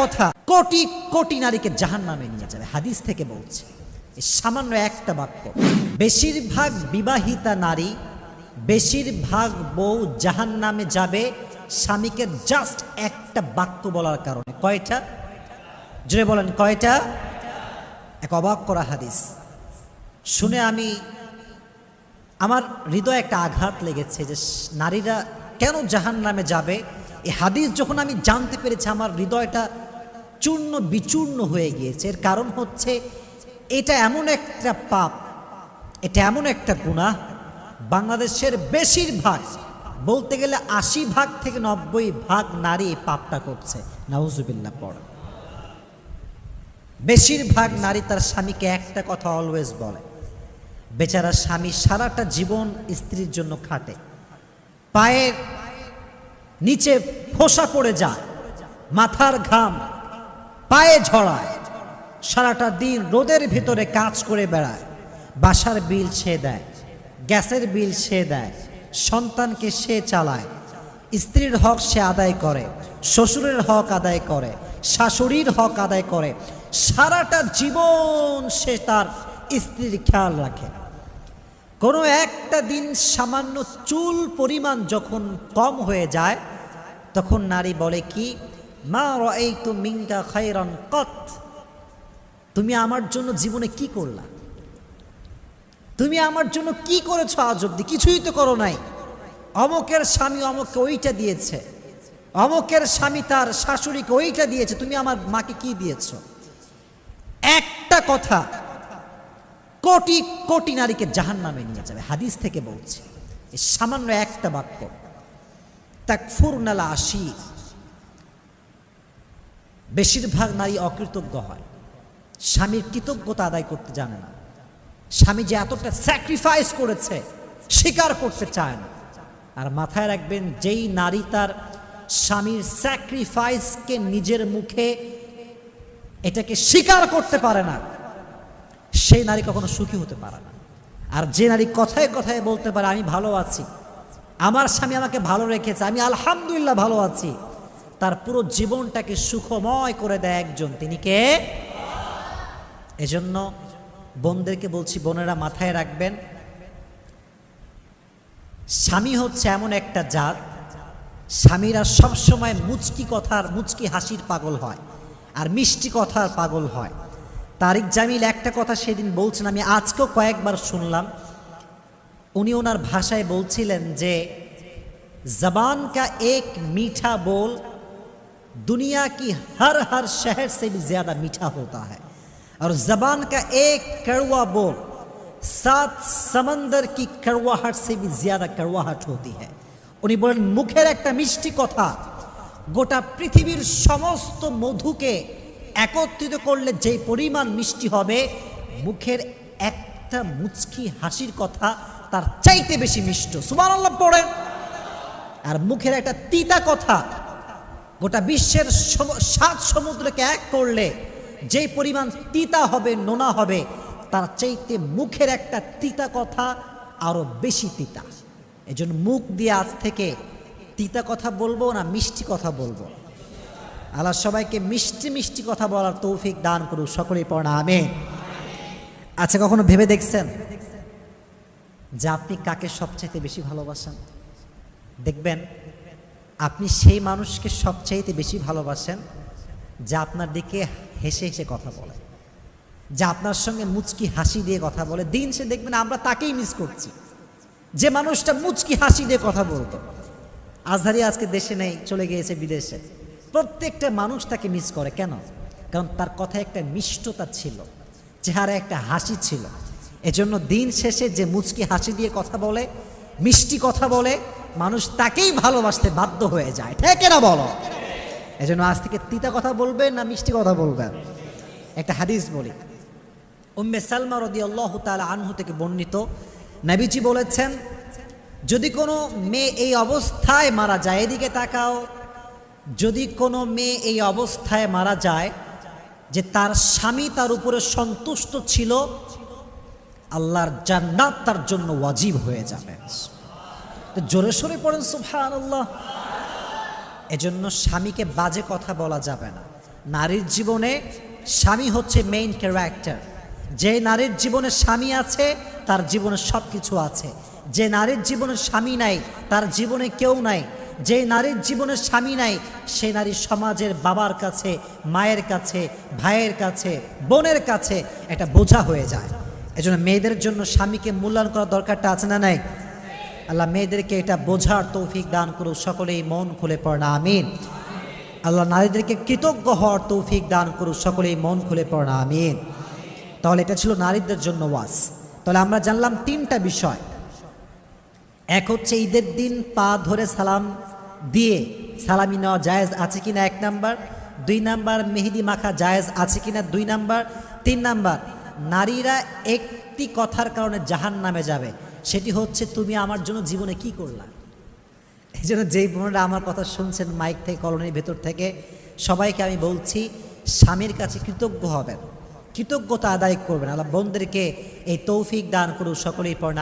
কথা। কোটি কোটি নারীকে জাহান নামে নিয়ে যাবে। হাদিস থেকে বলছে সামান্য একটা বাক্য, বেশিরভাগ বিবাহিতা নারী, বেশিরভাগ বউ জাহান নামে যাবে স্বামীকে জাস্ট একটা বাক্য বলার কারণে। কয়টা? জুড়ে বলেন, কয়টা? এক অবাক করা হাদিস। শুনে আমি, আমার হৃদয়ে একটা আঘাত লেগেছে যে নারীরা কেন জাহান নামে যাবে? এই হাদিস যখন আমি জানতে পেরেছি, আমার হৃদয়টা চূর্ণ বিচূর্ণ হয়ে গিয়েছে। এর কারণ হচ্ছে এটা এমন একটা পাপ, এটা এমন একটা গুনাহ। বাংলাদেশের বেশিরভাগ, বলতে গেলে আশি ভাগ থেকে নব্বই ভাগ নারী এই পাপটা করছে। নাউজুবিল্লাহ, পড়া। বেশিরভাগ নারী তার স্বামীকে একটা কথা অলওয়েজ বলে, বেচারা স্বামী সারাটা জীবন স্ত্রীর জন্য খাটে। পায়ের নিচে ফোসা পড়ে যায়, মাথার ঘাম পায়ে ঝড়ায়। সারাটা দিন রোদের ভিতরে কাজ করে বেড়ায়, বাসার বিল সে দেয়, গ্যাসের বিল সে দেয়, সন্তানকে সে চালায়, স্ত্রীর হক সে আদায় করে, শ্বশুরের হক আদায় করে, শাশুড়ির হক আদায় করে, সারাটা জীবন সে তার স্ত্রীর খেয়াল রাখে। কোনো একটা দিন সামান্য চুল পরিমাণ যখন কম হয়ে যায়, তখন নারী বলে কি মা এই তো তুমি আমার জন্য জীবনে কি করলা? তুমি আমার জন্য কি করেছ আজ অব্দি কিছুই তো করো নাই। অমকের স্বামী অমককে ওইটা দিয়েছে। অমকের স্বামী তার শাশুড়িকে ওইটা দিয়েছে। তুমি আমার মাকে কি দিয়েছ? একটা কথা, কোটি কোটি নারীকে জাহান নামে নিয়ে যাবে। হাদিস থেকে বলছে সামান্য একটা বাক্য তাকফুর নালা আশি বেশিরভাগ নারী অকৃতজ্ঞ হয়। স্বামীর কৃতজ্ঞতা আদায় করতে জানে না। স্বামী যে এতটা স্যাক্রিফাইস করেছে, স্বীকার করতে চায় না। আর মাথায় রাখবেন, যেই নারী তার স্বামীর স্যাক্রিফাইসকে নিজের মুখে এটাকে স্বীকার করতে পারে না, সেই নারী কখনো সুখী হতে পারে না। আর যে নারী কথায় কথায় বলতে পারে, আমি ভালো আছি। আমার স্বামী আমাকে ভালো রেখেছে, আমি আলহামদুলিল্লাহ ভালো আছি। তার পুরো জীবনটাকে সুখময় করে দেয় একজন। তিনি কে? এজন্য বোনদেরকে বলছি, বোনেরা মাথায় রাখবেন, স্বামী হচ্ছে এমন একটা জাত, স্বামীরা সবসময় মুচকি কথার, মুচকি হাসির পাগল হয় আর মিষ্টি কথার পাগল হয়। তারিক জামিল একটা কথা সেদিন বলছেন, আমি আজকেও কয়েকবার শুনলাম। উনি ওনার ভাষায় বলছিলেন যে, জবান কা এক মিঠা বোল दुनिया की हर हर शहर से भी ज्यादा मीठा होता है और जबान का एक कड़वा बोल सात समंदर की कड़वाहट से भी ज्यादा कड़वाहट होती है উনি বলেন মুখের একটা মিষ্টি কথা গোটা পৃথিবীর সমস্ত মধুকে একত্রিত করলে যে পরিমাণ মিষ্টি হবে মুখের একটা মুচকি হাসির কথা তার চাইতে বেশি মিষ্ট সুবহানাল্লাহ পড়েন আর মুখের একটা তিতা কথা গোটা বিশ্বের সাত সমুদ্রকে এক করলে যেই পরিমাণ তিতা হবে, নোনা হবে, তার চাইতে মুখের একটা তিতা কথা আরও বেশি তিতা। এজন্য মুখ দিয়ে আজ থেকে তিতা কথা বলব না মিষ্টি কথা বলব। আল্লাহ সবাইকে মিষ্টি মিষ্টি কথা বলার তৌফিক দান করুক, সকলেই পড়া আমি আচ্ছা কখনো ভেবে দেখছেন যে আপনি কাকে সবচাইতে বেশি ভালোবাসেন? দেখবেন আপনি সেই মানুষকে সবচাইতে বেশি ভালোবাসেন যা আপনার দিকে হেসে হেসে কথা বলে, যা আপনার সঙ্গে মুচকি হাসি দিয়ে কথা বলে। দিন সে দেখবেন আমরা তাকেই মিস করছি। যে মানুষটা মুচকি হাসি দিয়ে কথা বলতো। আজহারি আজকে দেশে নেই, চলে গিয়েছে বিদেশে। প্রত্যেকটা মানুষ তাকে মিস করে। কেন? কারণ তার কথায় একটা মিষ্টতা ছিল চেহারা একটা হাসি ছিল। এজন্য দিন শেষে যে মুচকি হাসি দিয়ে কথা বলে, মিষ্টি কথা বলে মানুষ তাকেই ভালোবাসতে বাধ্য হয়ে যায়। ঠিক না বলো? এজন্য আজ থেকে তিতা কথা বলবেন না মিষ্টি কথা বলবেন একটা হাদিস বলি। উম্মে সালমা রদি আল্লাহ তালা আনহু থেকে বর্ণিত, নাবিজি বলেছেন, যদি কোনো মেয়ে এই অবস্থায় মারা যায়, এদিকে তাকাও। যদি কোনো মেয়ে এই অবস্থায় মারা যায়, যে তার স্বামী তার উপরে সন্তুষ্ট ছিল, আল্লাহর জান্নাত তার জন্য ওয়াজিব হয়ে যাবে। জোরে সোরে পড়েন সুবহান আল্লাহ এজন্য স্বামীকে বাজে কথা বলা যাবে না। নারীর জীবনে স্বামী হচ্ছে মেইন ক্যারেক্টার যে নারীর জীবনে স্বামী আছে, তার জীবনে সব কিছু আছে। যে নারীর জীবনে স্বামী নাই, তার জীবনে কেউ নাই। যে নারীর জীবনে স্বামী নাই, সে নারী সমাজের বাবার কাছে, মায়ের কাছে, ভাইয়ের কাছে, বোনের কাছে এটা বোঝা হয়ে যায়। এজন্য মেয়েদের জন্য স্বামীকে মূল্যায়ন করার দরকারটা আছে না নাই? আল্লাহ মেয়েদেরকে এটা বোঝার তৌফিক দান করুক, সকলেই মন খুলে পড়না, আমিন। আল্লাহ নারীদেরকে কৃতজ্ঞ হওয়ার তৌফিক দান করুক, সকলেই মন খুলে পড়না, আমিন। তাহলে এটা ছিল নারীদের জন্য ওয়াজ। তাহলে আমরা জানলাম তিনটা বিষয়। এক হচ্ছে ঈদের দিন পা ধরে সালাম দিয়ে সালামি নেওয়া জায়েজ আছে কিনা এক নাম্বার, দুই নাম্বার মেহেদি মাখা জায়েজ আছে কিনা দুই নাম্বার, তিন নাম্বার, নারীরা একটি কথার কারণে জাহান নামে যাবে। সেটি হচ্ছে তুমি আমার জন্য জীবনে কি করলা? এই জন্য যেই বোনেরা আমার কথা শুনছেন মাইক থেকে, কলোনির ভেতর থেকে, সবাইকে আমি বলছি, স্বামীর কাছে কৃতজ্ঞ হবেন। কৃতজ্ঞতা আদায় করবেন। আল্লাহ বোনদেরকে এই তৌফিক দান করুক সকলেই পড়না